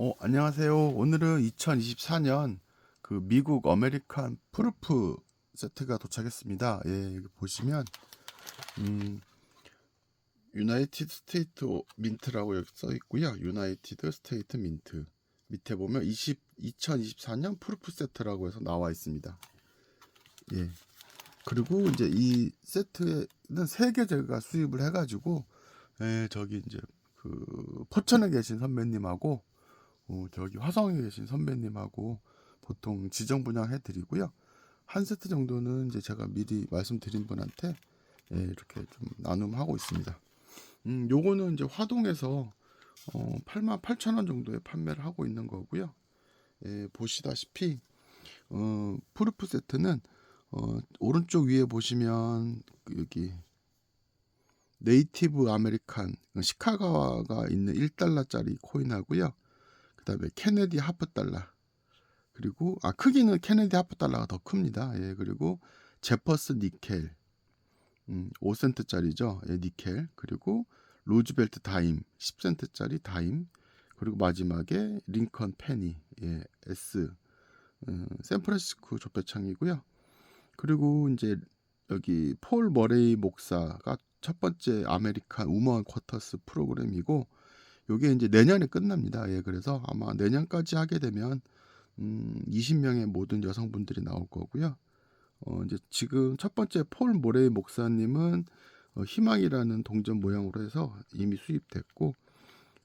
어, 안녕하세요. 오늘은 2024년 그 미국 어메리칸 프루프 세트가 도착했습니다. 예, 보시면 음 유나이티드 스테이트 민트라고 여기 써 있고요. 유나이티드 스테이트 민트. 밑에 보면 20 2024년 프루프 세트라고 해서 나와 있습니다. 예. 그리고 이제 이 세트에는 세 개 제가 수입을 해 가지고 예, 저기 이제 그 포천에 계신 선배님하고 어, 저기 화성에 계신 선배님하고 보통 지정 분양 해 드리고요. 한 세트 정도는 이제 제가 미리 말씀드린 분한테 예, 이렇게 좀 나눔하고 있습니다. 음, 요거는 이제 화동에서 어, 8만 8천 원 정도에 판매를 하고 있는 거고요. 예, 보시다시피 어, 프루프 세트는 어, 오른쪽 위에 보시면 그 여기 네이티브 아메리칸 시카가와가 있는 1달러짜리 코인하고요. 그다음에 케네디 하프 달러 그리고 아 크기는 케네디 하프 달러가 더 큽니다. 예 그리고 제퍼스 니켈 음, 5센트짜리죠. 예, 니켈 그리고 로즈벨트 다임 10센트짜리 다임 그리고 마지막에 링컨 페니 예, S 음, 샌프란시스코 조폐창이고요. 그리고 이제 여기 폴 머레이 목사가 첫 번째 아메리칸 우먼 쿼터스 프로그램이고 요게 이제 내년에 끝납니다. 예, 그래서 아마 내년까지 하게 되면 음, 20명의 모든 여성분들이 나올 거고요. 어, 이제 지금 첫 번째 폴 모레이 목사님은 어, 희망이라는 동전 모양으로 해서 이미 수입됐고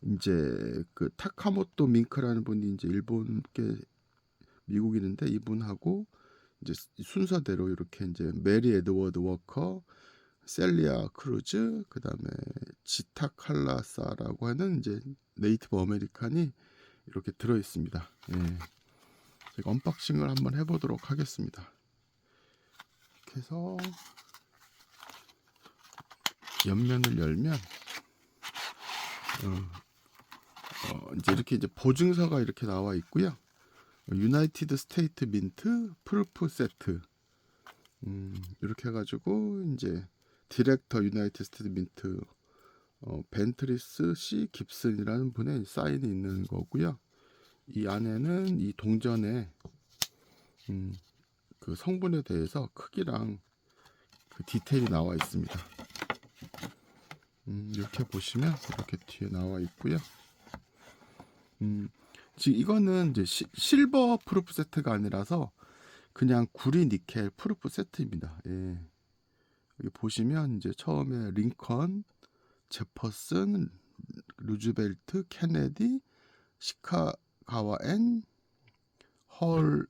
이제 그 타카모토 밍크라는 분이 이제 일본계 미국인인데 이분하고 이제 순서대로 이렇게 이제 메리 에드워드 워커, 셀리아 크루즈, 그 다음에 지타 칼라사라고 하는 이제 네이티브 아메리칸이 이렇게 들어 있습니다. 예. 제가 언박싱을 한번 해보도록 하겠습니다. 이렇게 해서 옆면을 열면 어, 어, 이제 이렇게 이제 보증서가 이렇게 나와 있고요. 유나이티드 스테이트 민트 프루프 세트 음, 이렇게 해가지고 이제 디렉터 유나이티드 스테이트 민트 어, 벤트리스 C 깁슨이라는 분의 사인이 있는 거고요. 이 안에는 이 동전의 음, 그 성분에 대해서 크기랑 그 디테일이 나와 있습니다. 음, 이렇게 보시면 이렇게 뒤에 나와 있고요. 음, 지금 이거는 이제 시, 실버 프루프 세트가 아니라서 그냥 구리 니켈 프루프 세트입니다. 예. 여기 보시면 이제 처음에 링컨, 제퍼슨, 루즈벨트, 케네디, 시카가와 앤, 헐,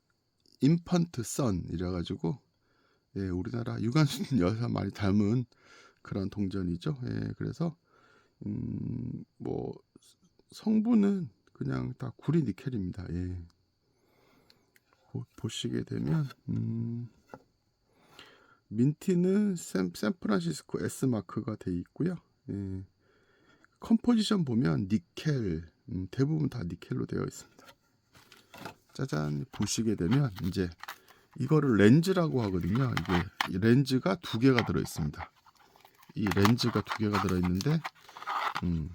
인펀트 선 이래가지고 예, 우리나라 유관순 여사 많이 닮은 그런 동전이죠. 예, 그래서 음, 뭐 성분은 그냥 다 구리 니켈입니다. 예. 보, 보시게 되면 음, 민티는 샌, 샌프란시스코 S 마크가 돼 있고요. 예. 컴포지션 보면 니켈 음, 대부분 다 니켈로 되어 있습니다. 짜잔 보시게 되면 이제 이거를 렌즈라고 하거든요. 이게 이 렌즈가 두 개가 들어 있습니다. 이 렌즈가 두 개가 들어 있는데 음,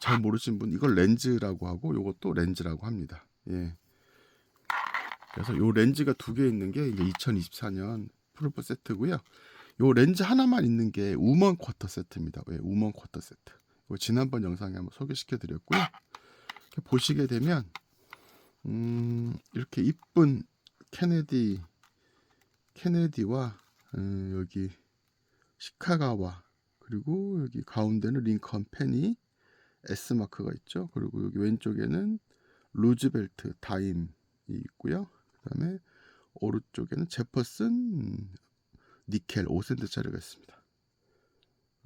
잘 모르시는 분 이걸 렌즈라고 하고 요것도 렌즈라고 합니다. 예. 그래서 요 렌즈가 두 개 있는 게 이제 2024년 프로포 세트고요. 요 렌즈 하나만 있는 게 우먼 쿼터 세트입니다. 왜 우먼 쿼터 세트. 이거 지난번 영상에 한번 소개시켜 드렸고요. 보시게 되면 음, 이렇게 이쁜 케네디 케네디와 음, 여기 시카가와 그리고 여기 가운데는 링컨 페니 S 마크가 있죠. 그리고 여기 왼쪽에는 루즈벨트 다임이 있고요. 그다음에 오른쪽에는 제퍼슨 음, 니켈 5센트짜리가 있습니다.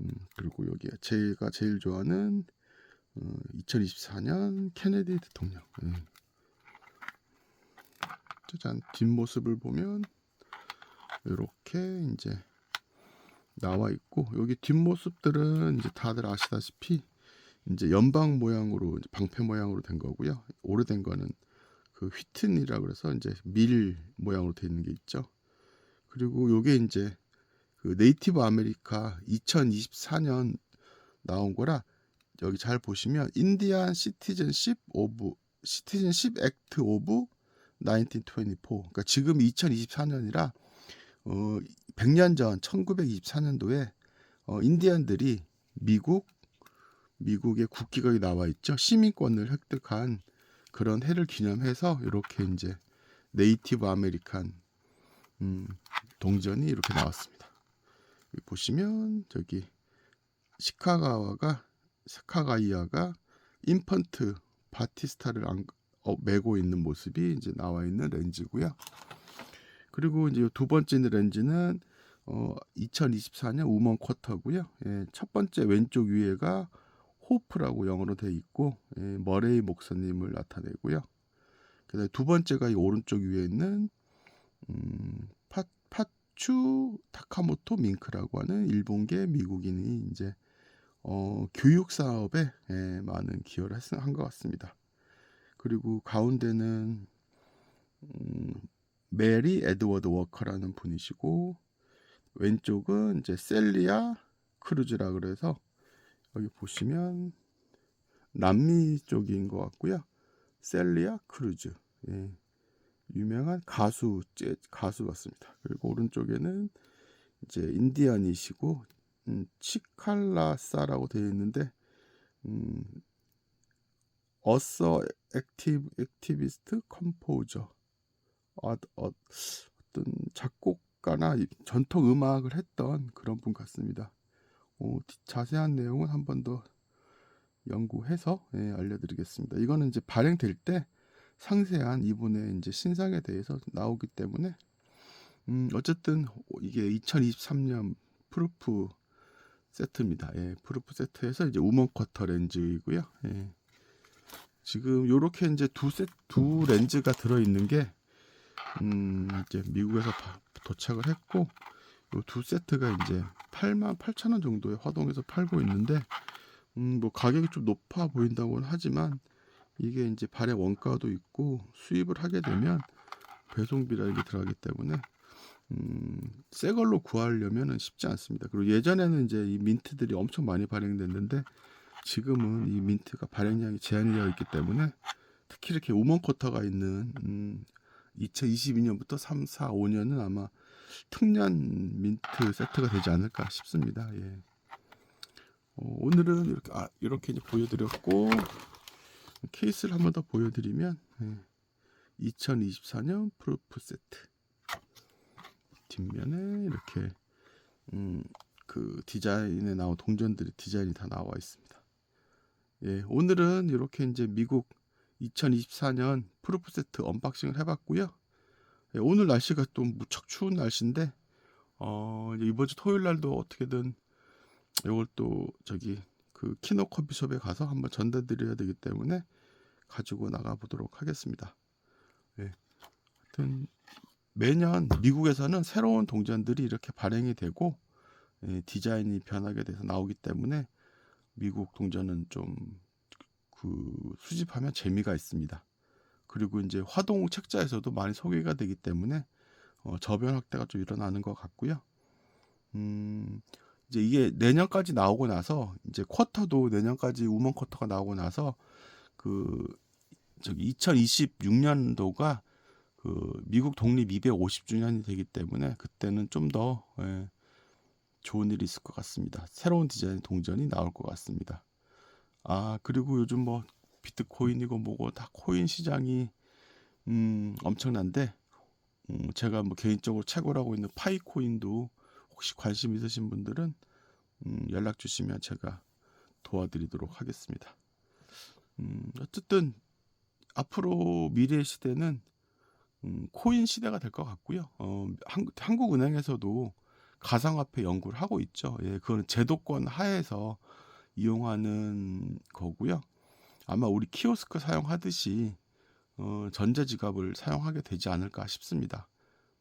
음, 그리고 여기 제가 제일 좋아하는 어, 2024년 케네디 대통령. 음. 짜잔 뒷모습을 보면 이렇게 이제 나와 있고 여기 뒷모습들은 이제 다들 아시다시피 이제 연방 모양으로 방패 모양으로 된 거고요. 오래된 거는 그 휘튼이라 그래서 이제 밀 모양으로 돼 있는 게 있죠. 그리고 요게 이제 그 네이티브 아메리카 2024년 나온 거라 여기 잘 보시면 인디안 시티즌십 오브 시티즌십 액트 오브 1924. 그러니까 지금 2024년이라 어 100년 전 1924년도에 어 인디언들이 미국 미국의 국기가 나와 있죠. 시민권을 획득한 그런 해를 기념해서 이렇게 이제 네이티브 아메리칸 음, 동전이 이렇게 나왔습니다. 보시면 저기 시카가와가 시카가이아가 인펀트 바티스타를 안, 어, 메고 있는 모습이 이제 나와 있는 렌즈고요. 그리고 이제 두 번째 렌즈는 어, 2024년 우먼 쿼터고요. 예, 첫 번째 왼쪽 위에가 호프라고 영어로 돼 있고 예, 머레이 목사님을 나타내고요. 그다음에 두 번째가 이 오른쪽 위에 있는 음, 파, 파추 타카모토 밍크라고 하는 일본계 미국인이 이제 어, 교육 사업에 예, 많은 기여를 한 것 같습니다. 그리고 가운데는 음, 메리 에드워드 워커라는 분이시고 왼쪽은 이제 셀리아 크루즈라 그래서 여기 보시면 남미 쪽인 것 같고요. 셀리아 크루즈. 예. 유명한 가수 재 가수 같습니다. 그리고 오른쪽에는 이제 인디언이시고 음, 치칼라사라고 되어 있는데 음, 어서 액티브 액티비스트 컴포저 어, 어, 어떤 작곡가나 전통 음악을 했던 그런 분 같습니다. 어, 자세한 내용은 한 번 더 연구해서 예, 알려드리겠습니다. 이거는 이제 발행될 때 상세한 이분의 이제 신상에 대해서 나오기 때문에 음, 어쨌든 이게 2023년 프루프 세트입니다. 예, 프루프 세트에서 이제 우먼 쿼터 렌즈이고요. 예. 지금 요렇게 이제 두 세, 두 렌즈가 들어 있는 게 음, 이제 미국에서 바, 도착을 했고 요 두 세트가 이제 8만 8천 원 정도에 화동에서 팔고 있는데 음, 뭐 가격이 좀 높아 보인다고는 하지만 이게 이제 발행 원가도 있고 수입을 하게 되면 배송비라는 게 들어가기 때문에 음, 새 걸로 구하려면은 쉽지 않습니다. 그리고 예전에는 이제 이 민트들이 엄청 많이 발행됐는데 지금은 이 민트가 발행량이 제한이 되어 있기 때문에 특히 이렇게 우먼 쿼터가 있는 음, 2022년부터 3, 4, 5년은 아마 특년 민트 세트가 되지 않을까 싶습니다. 예. 어, 오늘은 이렇게 아, 이렇게 이제 보여드렸고 케이스를 한 번 더 보여드리면 예. 2024년 프루프 세트 뒷면에 이렇게 음, 그 디자인에 나온 동전들의 디자인이 다 나와 있습니다. 예, 오늘은 이렇게 이제 미국 2024년 프루프 세트 언박싱을 해봤고요. 예, 오늘 날씨가 또 무척 추운 날씨인데 어, 이번 주 토요일 날도 어떻게든 이걸 또 저기 그 키노 커피숍에 가서 한번 전달드려야 되기 때문에 가지고 나가 보도록 하겠습니다. 예. 하여튼 매년 미국에서는 새로운 동전들이 이렇게 발행이 되고 예, 디자인이 변하게 돼서 나오기 때문에 미국 동전은 좀 그 수집하면 재미가 있습니다. 그리고 이제 화동 책자에서도 많이 소개가 되기 때문에 어, 저변 확대가 좀 일어나는 것 같고요. 음, 이제 이게 내년까지 나오고 나서 이제 쿼터도 내년까지 우먼 쿼터가 나오고 나서 그 저기 2026년도가 그 미국 독립 250주년이 되기 때문에 그때는 좀더 예, 좋은 일이 있을 것 같습니다. 새로운 디자인 동전이 나올 것 같습니다. 아 그리고 요즘 뭐 비트코인이고 뭐고 다 코인 시장이 음, 엄청난데 음, 제가 뭐 개인적으로 최고라고 있는 파이코인도 혹시 관심 있으신 분들은 음, 연락 주시면 제가 도와드리도록 하겠습니다. 음, 어쨌든 앞으로 미래의 시대는 음, 코인 시대가 될 것 같고요. 어, 한국, 한국은행에서도 가상화폐 연구를 하고 있죠. 예, 그거는 제도권 하에서 이용하는 거고요. 아마 우리 키오스크 사용하듯이 어, 전자지갑을 사용하게 되지 않을까 싶습니다.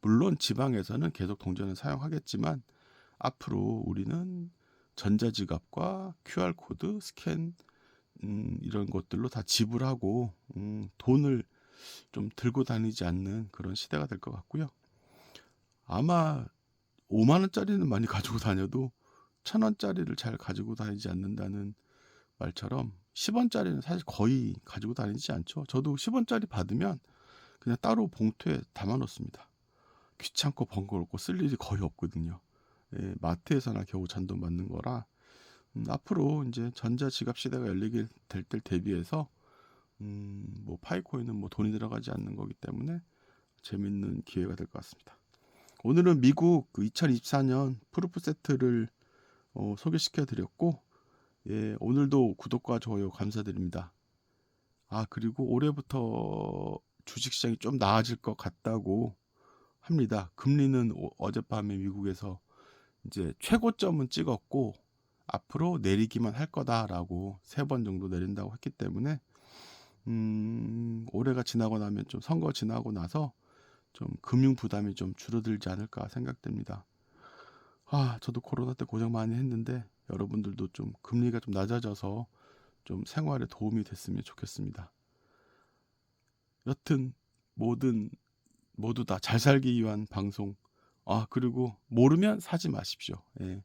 물론 지방에서는 계속 동전을 사용하겠지만 앞으로 우리는 전자지갑과 QR코드 스캔 음, 이런 것들로 다 지불하고 음, 돈을 좀 들고 다니지 않는 그런 시대가 될 것 같고요. 아마 5만 원짜리는 많이 가지고 다녀도 천 원짜리를 잘 가지고 다니지 않는다는 말처럼 10원짜리는 사실 거의 가지고 다니지 않죠. 저도 10원짜리 받으면 그냥 따로 봉투에 담아 놓습니다. 귀찮고 번거롭고 쓸 일이 거의 없거든요. 예, 마트에서나 겨우 잔돈 받는 거라 음, 앞으로 이제 전자 지갑 시대가 열리게 될 때 대비해서 음, 뭐 파이코인은 뭐 돈이 들어가지 않는 거기 때문에 재밌는 기회가 될 것 같습니다. 오늘은 미국 그 2024년 프루프 세트를 어, 소개시켜 드렸고 예, 오늘도 구독과 좋아요 감사드립니다. 아, 그리고 올해부터 주식시장이 좀 나아질 것 같다고 합니다. 금리는 오- 어젯밤에 미국에서 이제 최고점은 찍었고 앞으로 내리기만 할 거다라고 세 번 정도 내린다고 했기 때문에 음, 올해가 지나고 나면 좀 선거 지나고 나서 좀 금융 부담이 좀 줄어들지 않을까 생각됩니다. 아, 저도 코로나 때 고생 많이 했는데 여러분들도 좀 금리가 좀 낮아져서 좀 생활에 도움이 됐으면 좋겠습니다. 여튼 모든 모두 다 잘 살기 위한 방송. 아, 그리고 모르면 사지 마십시오. 예.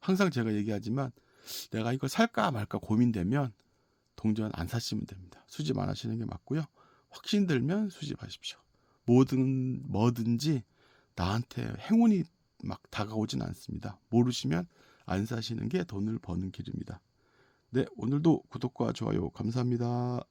항상 제가 얘기하지만 내가 이걸 살까 말까 고민되면 동전 안 사시면 됩니다. 수집 안 하시는 게 맞고요. 확신 들면 수집하십시오. 뭐든 뭐든지 나한테 행운이 막 다가오진 않습니다. 모르시면 안 사시는 게 돈을 버는 길입니다. 네, 오늘도 구독과 좋아요 감사합니다.